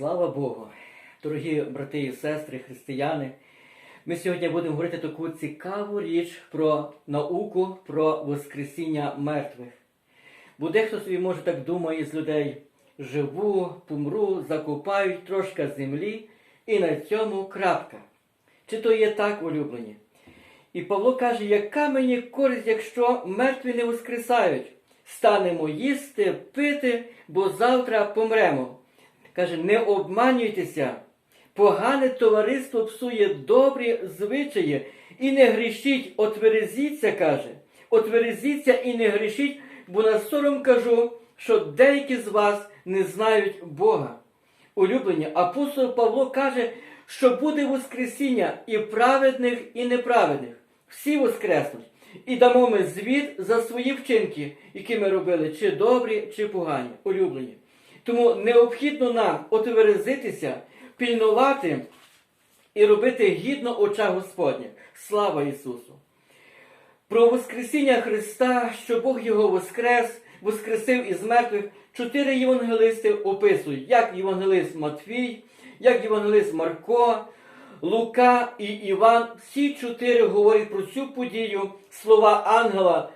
Слава Богу! Дорогі брати і сестри, християни, ми сьогодні будемо говорити таку цікаву річ про науку, про Воскресіння мертвих. Бо дехто собі може так думає з людей: живу, помру, закопають трошки землі, і на цьому крапка. Чи то є так, улюблені? І Павло каже, яка мені користь, якщо мертві не воскресають? Станемо їсти, пити, бо завтра помремо. Каже, не обманюйтеся. Погане товариство псує добрі звичаї і не грішіть, отверезіться, каже. Отверезіться і не грішіть, бо на сором кажу, що деякі з вас не знають Бога. Улюблені, апостол Павло каже, що буде Воскресіння і праведних, і неправедних. Всі воскреснуть. І дамо ми звіт за свої вчинки, які ми робили, чи добрі, чи погані, улюблені. Тому необхідно нам отверезитися, пільнувати і робити гідно очах Господніх. Слава Ісусу! Про Воскресіння Христа, що Бог Його воскрес, воскресив із мертвих, чотири євангелисти описують, як євангелист Матфій, як євангелист Марко, Лука і Іван. Всі чотири говорять про цю подію, слова ангела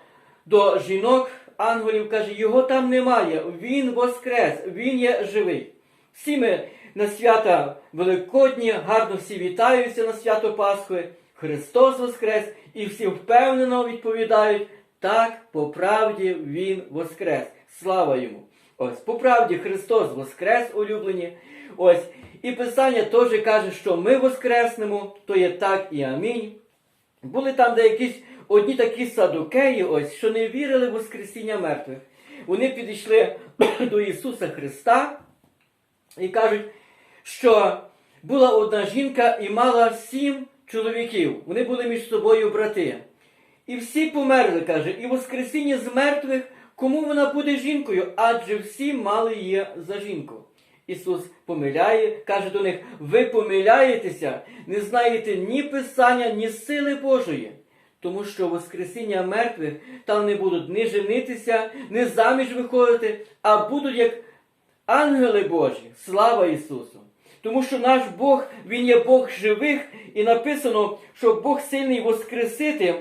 до жінок, ангелів каже, його там немає, він воскрес, він є живий. Всі ми на свята Великодні гарно всі вітаються на свято Пасхи. Христос Воскрес, і всі впевнено відповідають, так, по правді Він Воскрес. Слава йому! Ось, по правді Христос Воскрес, улюблені. Ось, і Писання теж каже, що ми воскреснемо, то є так і амінь. Були там деякі одні такі садукеї, ось, що не вірили в Воскресіння мертвих. Вони підійшли до Ісуса Христа і кажуть, що була одна жінка і мала сім чоловіків. Вони були між собою брати. І всі померли, каже, і Воскресіння з мертвих, кому вона буде жінкою, адже всі мали її за жінку. Ісус помиляє, каже до них: ви помиляєтеся, не знаєте ні Писання, ні сили Божої. Тому що Воскресіння мертвих там не будуть ні женитися, ні заміж виходити, а будуть як ангели Божі. Слава Ісусу! Тому що наш Бог, Він є Бог живих, і написано, що Бог сильний воскресити,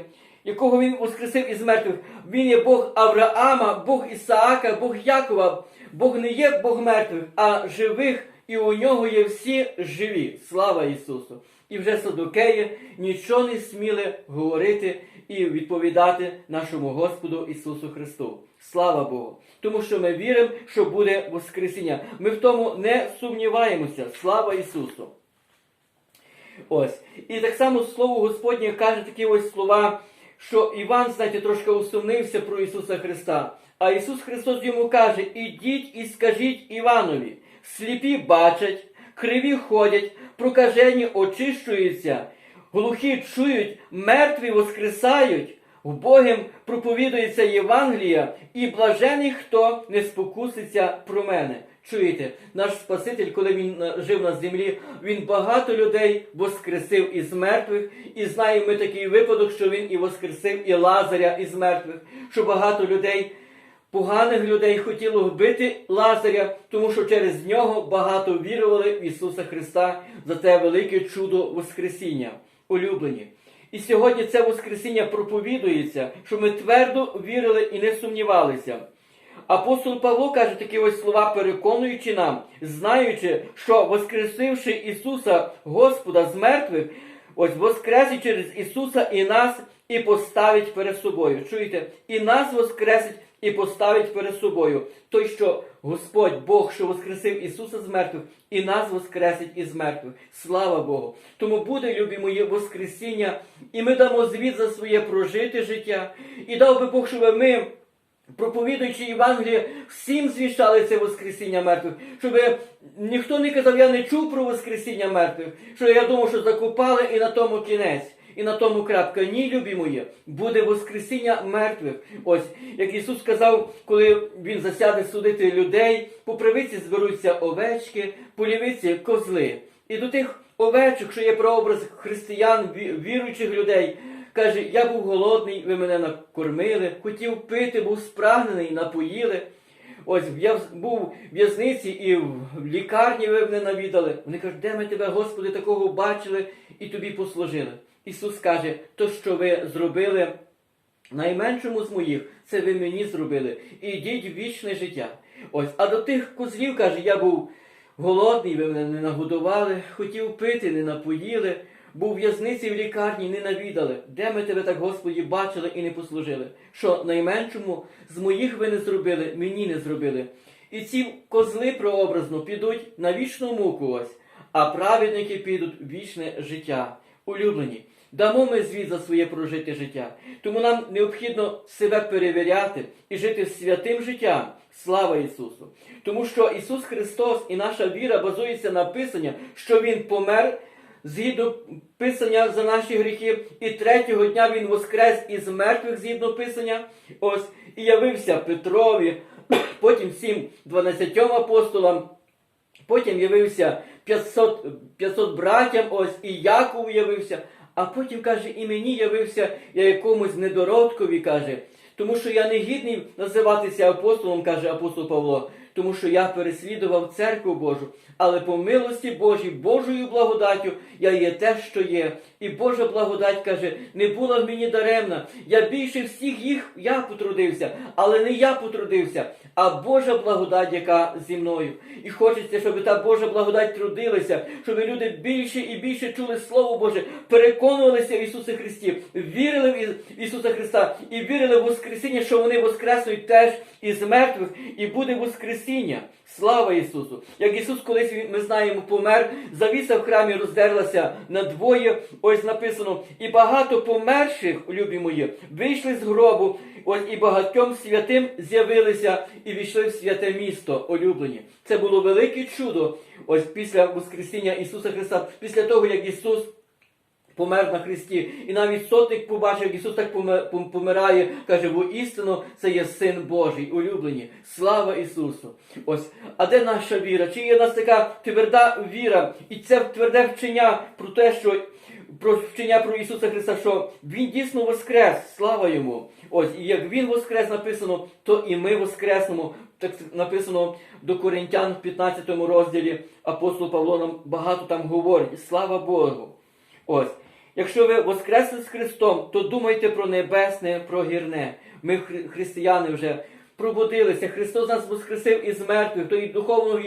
якого Він воскресив із мертвих. Він є Бог Авраама, Бог Ісаака, Бог Якова. Бог не є Бог мертвих, а живих, і у нього є всі живі. Слава Ісусу! І вже садокеї нічого не сміли говорити і відповідати нашому Господу Ісусу Христу. Слава Богу! Тому що ми віримо, що буде Воскресіння. Ми в тому не сумніваємося. Слава Ісусу! Ось. І так само Слово Господнє каже такі ось слова, що Іван, знаєте, трошки усумнився про Ісуса Христа. А Ісус Христос йому каже: Ідіть і скажіть Іванові, сліпі бачать, криві ходять, прокажені очищуються, глухі чують, мертві воскресають, вбогим проповідується Євангелія, і блажений, хто не спокуситься про мене. Чуєте, наш Спаситель, коли він е, жив на землі, він багато людей воскресив із мертвих, і знаємо ми такий випадок, що він і воскресив і Лазаря із мертвих, що багато людей. Поганих людей хотіло вбити Лазаря, тому що через нього багато вірували в Ісуса Христа за те велике чудо Воскресіння, улюблені. І сьогодні це Воскресіння проповідується, що ми твердо вірили і не сумнівалися. Апостол Павло каже такі ось слова, переконуючи нам, знаючи, що воскресивши Ісуса Господа з мертвих, ось воскресить через Ісуса і нас, і поставить перед собою. Чуєте? І нас воскресить і поставить перед собою. Той, що Господь Бог, що воскресив Ісуса з мертвих, і нас воскресить із мертвих. Слава Богу! Тому буде, любі мої, Воскресіння, і ми дамо звіт за своє прожите життя. І дав би Бог, щоб ми. Проповідуючи Євангеліє, всім звіщали це Воскресіння мертвих, щоб ніхто не казав, я не чув про Воскресіння мертвих, що я думав, що закопали і на тому кінець, і на тому крапка. Ні, любі мої, буде Воскресіння мертвих. Ось, як Ісус сказав, коли Він засяде судити людей, по правиці зберуться овечки, по лівиці козли. І до тих овечок, що є прообраз християн, віруючих людей. Каже, я був голодний, ви мене накормили, хотів пити, був спрагнений, напоїли. ось я був в в'язниці і в лікарні ви мене навідали. Вони кажуть, де ми тебе, Господи, такого бачили і тобі послужили. Ісус каже, то, що ви зробили найменшому з моїх, це ви мені зробили. І йдіть в вічне життя. Ось, а до тих козлів каже, я був голодний, ви мене не нагодували, хотів пити, не напоїли, був в'язниці в лікарні, не навідали. Де ми тебе так, Господі, бачили і не послужили? Що найменшому з моїх ви не зробили, мені не зробили. І ці козли прообразно підуть на вічну муку ось, а праведники підуть в вічне життя. Улюблені. Дамо ми звіт за своє прожите життя. Тому нам необхідно себе перевіряти і жити святим життям. Слава Ісусу! Тому що Ісус Христос і наша віра базується на Писання, що Він помер згідно Писання за наші гріхи, і третього дня Він воскрес із мертвих згідно Писання. Ось і явився Петрові, потім всім 12 апостолам. Потім явився 500, 500 братям, ось і Якову явився, а потім каже, і мені явився я якомусь недородкові, каже, тому що я не гідний називатися апостолом, каже апостол Павло, тому що я переслідував церкву Божу, але по милості Божій, Божою благодаттю я є те, що є. І Божа благодать каже, не була в мені даремна. Я більше всіх їх я потрудився, але не я потрудився, а Божа благодать, яка зі мною. І хочеться, щоб та Божа благодать трудилася, щоб люди більше і більше чули Слово Боже, переконувалися в Ісусі Христі, вірили в Ісуса Христа і вірили в Воскресіння, що вони воскреснуть теж із мертвих, і буде Воскресіння. Слава Ісусу! Як Ісус колись ми знаємо, помер, завіса в храмі роздерлася надвоє. Ось написано, і багато померших, любі мої, вийшли з гробу, ось і багатьом святим з'явилися і війшли в святе місто, улюблені. Це було велике чудо. Ось після Воскресіння Ісуса Христа, після того, як Ісус помер на Христі. І навіть сотник побачив, як Ісус так помирає, каже, бо істинно це є Син Божий, улюблені. Слава Ісусу! Ось, а де наша віра? Чи є в нас така тверда віра? І це тверде вчення про те, що про вчення про Ісуса Христа, що Він дійсно воскрес, слава Йому. Ось, і як Він воскрес написано, то і ми воскреснемо. Так написано до Коринтян в 15 розділі апостол Павло нам багато там говорить. Слава Богу! Ось, якщо ви воскресли з Христом, то думайте про небесне, про гірне. Ми, християни, вже пробудилися. Христос нас воскресив із мертвих, то і духовного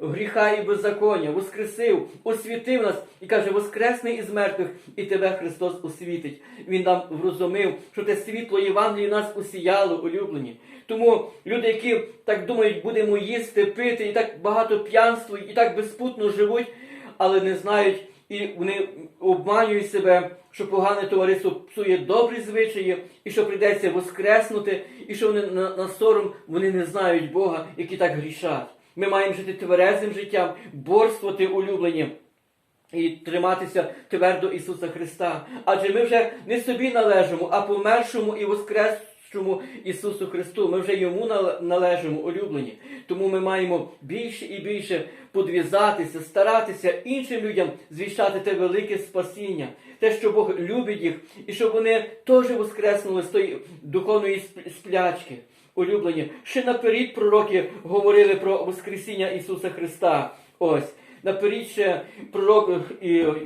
гріха і беззаконня, воскресив, освітив нас і каже, воскресни із мертвих, і тебе Христос освітить. Він нам врозумив, що те світло Євангелії нас усіяло, улюблені. Тому люди, які так думають, будемо їсти, пити, і так багато п'янствують, і так безпутно живуть, але не знають, і вони обманюють себе, що погане товариство псує добрі звичаї, і що прийдеться воскреснути, і що вони на, на сором вони не знають Бога, які так грішать. Ми маємо жити тверезим життям, борствувати улюблені. І триматися твердо Ісуса Христа. Адже ми вже не собі належимо, а помершому і воскресшому Ісусу Христу. Ми вже Йому належимо, улюблені. Тому ми маємо більше і більше подвізатися, старатися іншим людям звіщати те велике спасіння, те, що Бог любить їх, і щоб вони теж воскреснули з тої духовної сплячки. Улюблені. Ще наперед пророки говорили про Воскресіння Ісуса Христа. Ось. Наперед ще пророк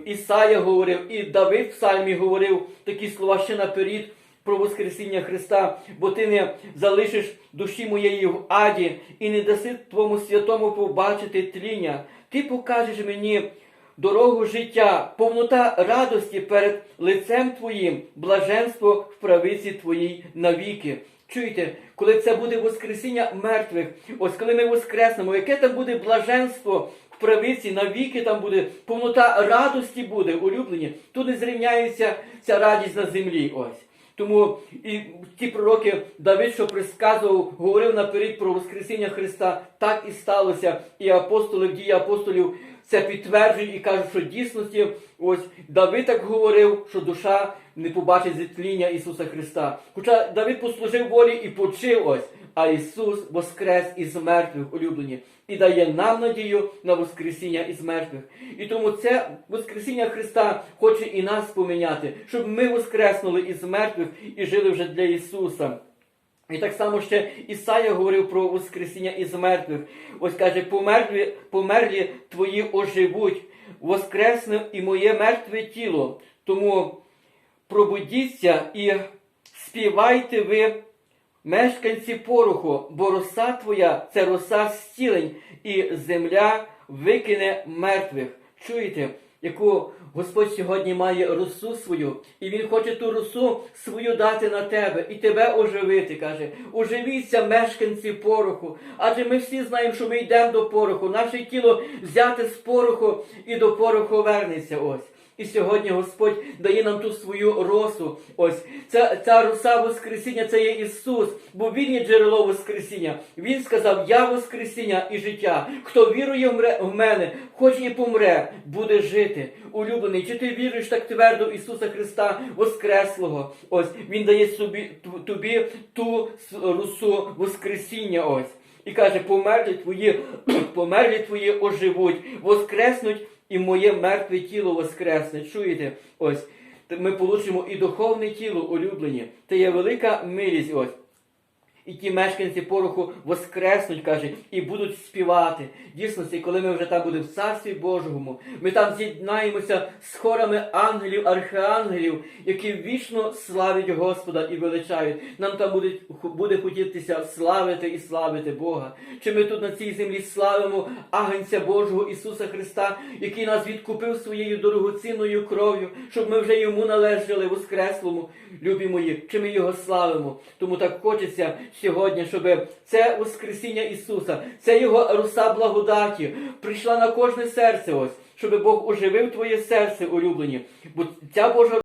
Ісая говорив, і Давид в псальмі говорив такі слова ще наперед про Воскресіння Христа, бо ти не залишиш душі моєї в аді і не даси твому святому побачити тління. Ти покажеш мені дорогу життя, повнота радості перед лицем Твоїм, блаженство в правиці Твоїй навіки. Чуєте, коли це буде Воскресіння мертвих, ось коли ми воскреснемо, яке там буде блаженство в правиці, навіки там буде, повнота радості буде, улюблені. Тут не зрівняється ця радість на землі. Ось. Тому і ті пророки Давид, що присказував, говорив наперед про Воскресіння Христа, так і сталося. І апостоли дії апостолів це підтверджують і кажуть, що дійсності ось Давид так говорив, що душа не побачить зітління Ісуса Христа. Хоча Давид послужив волі і почив ось, а Ісус воскрес із мертвих улюблені і дає нам надію на Воскресіння із мертвих. І тому це Воскресіння Христа хоче і нас поміняти, щоб ми воскреснули із мертвих і жили вже для Ісуса. І так само ще Ісая говорив про Воскресіння із мертвих. Ось каже, померлі, померлі твої оживуть, воскресне і моє мертве тіло. Тому пробудіться і співайте ви, мешканці пороху, бо роса твоя це роса зцілень, і земля викине мертвих. Чуєте, яку Господь сьогодні має росу свою, і Він хоче ту росу свою дати на тебе і тебе оживити. каже, оживіться, мешканці пороху. Адже ми всі знаємо, що ми йдемо до пороху. Наше тіло взяте з пороху і до пороху вернеться. Ось. І сьогодні Господь дає нам ту свою росу. Ось ця, ця роса Воскресіння це є Ісус, бо Він є джерело Воскресіння. Він сказав: Я Воскресіння і життя. Хто вірує в мене, хоч і помре, буде жити. Улюблений, чи ти віруєш так твердо в Ісуса Христа Воскреслого? Ось Він дає собі тобі ту росу Воскресіння. Ось. І каже, померлі твої, померлі твої оживуть, воскреснуть, і моє мертве тіло воскресне. Чуєте? Ось. Ми получимо і духовне тіло улюблені. Це є велика милість. Ось. І ті мешканці пороху воскреснуть, каже, і будуть співати. Дійсно, коли ми вже там будемо в царстві Божому, ми там з'єднаємося з хорами ангелів, архіангелів, які вічно славять Господа і величають. Нам там буде, буде хотітися славити і славити Бога. Чи ми тут на цій землі славимо Агнця Божого Ісуса Христа, який нас відкупив своєю дорогоцінною кров'ю, щоб ми вже йому належали воскреслому, любі мої, чи ми його славимо. Тому так хочеться сьогодні, щоб це Воскресіння Ісуса, це Його руса благодаті прийшла на кожне серце ось, щоб Бог оживив твоє серце, улюблені. Бо ця Божа